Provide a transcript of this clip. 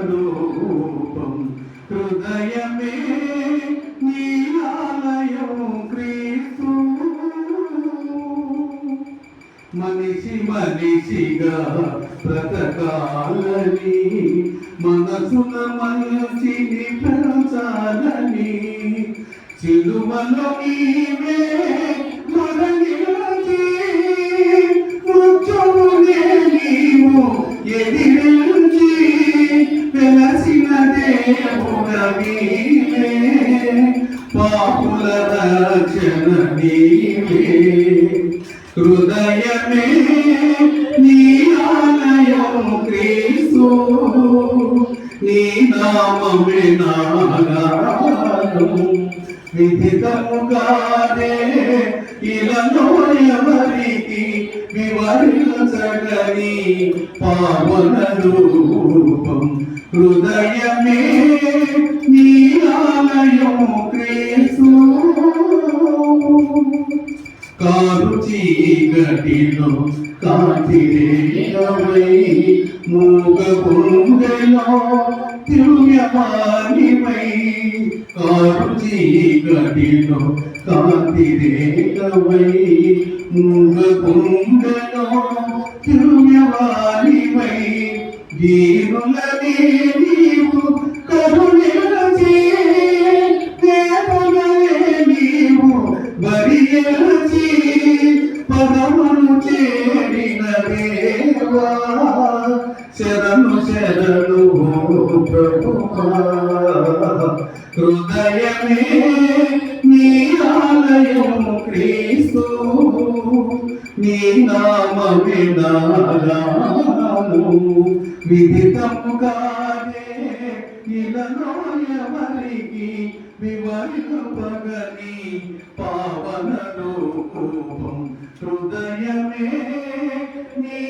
రూపం హృదయమే నీ ఆలయం క్రీస్తు. మనిషి మనిషిగా బ్రతకాలని మనసున మనసిని పెంచాలని చిలువలో నీవే మరణించి మృత్యువునే నీవు ఎదిరించి దేవుడవీవే పాపుల రక్షణ నీవే హృదయమే నీ ఆలయం క్రీస్తు నీ నామమే నాగానం విధితముగానే ఇలలో ఎవరికి వివరించగని పావన రూపం. హృదయమే నీ ఆలయం క్రీస్తు. కారు చీకటిలో కాంతిరేయవై మూగ గుండెలో దివ్యమానివై కారు చీకటిలో కాంతిరేయవై మూగ గుండెలో దీనులనే నీవు కరుణించి వేదనలే నీవు బరియచి పదమును చేరిన దేవా శరణు శరణు ప్రభువా హృదయమే నీ ఆలయము క్రీస్తు నీ నామమే నాగాను విదితముగానే నిలను ఎవరికి వివరింపగని పావన రూపం హృదయమే నీ